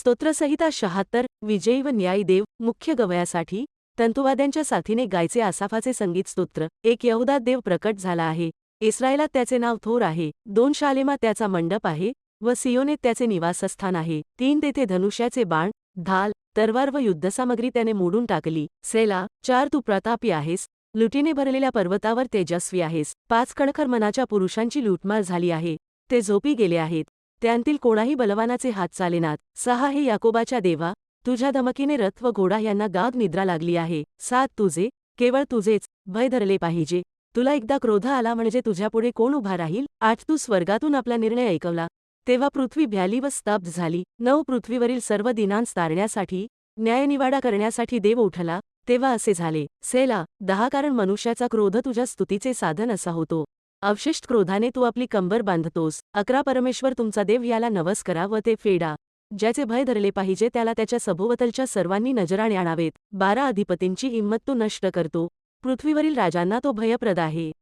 स्तोत्रसहिता शहात्तर विजयी व न्यायी देव मुख्य गवयासाठी तंतुवाद्यांच्या साथीने गायचे आसाफाचे संगीत स्तोत्र एक यहुदा देव प्रकट झाला आहे. इस्रायलात त्याचे नाव थोर आहे दोन शालेमा त्याचा मंडप आहे व सियोनेत त्याचे निवासस्थान आहे. तीन तेथे धनुष्याचे बाण ढाल तरवार व युद्धसामग्री त्याने मोडून टाकली. सेला चार तू प्रतापी आहेस लुटीने भरलेल्या पर्वतावर तेजस्वी आहेस पाच कणखर मनाच्या पुरुषांची लूटमार झाली आहे ते झोपी गेले आहेत. त्यांतील कोणाही बलवानाचे हात चालेनात. सहा हे याकोबाच्या देवा तुझ्या धमकीने रथ व घोडा यांना गाग निद्रा लागली आहे. सात तुझे केवळ तुझेच भय धरले पाहिजे. तुला एकदा क्रोध आला म्हणजे तुझ्यापुढे कोण उभा राहील? आठ तू स्वर्गातून आपला निर्णय ऐकवला. तेव्हा पृथ्वी भ्याली व स्तब्ध झाली. नऊ पृथ्वीवरील सर्व दिनांस तारण्यासाठी न्यायनिवाडा करण्यासाठी देव उठला. तेव्हा असे झाले. सेला दहा कारण मनुष्याचा क्रोध तुझ्या स्तुतीचे साधन असा होतो. अवशिष्ट क्रोधाने तू आपली कंबर बांधतोस. अकरा परमेश्वर तुमचा देव याला नवस करा व ते फेडा. ज्याचे भय धरले पाहिजे त्याला त्याच्या सभोवतलच्या सर्वांनी नजराने आणावेत. बारा अधिपतींची हिंमत तो नष्ट करतो. पृथ्वीवरील राजांना तो भयप्रद आहे.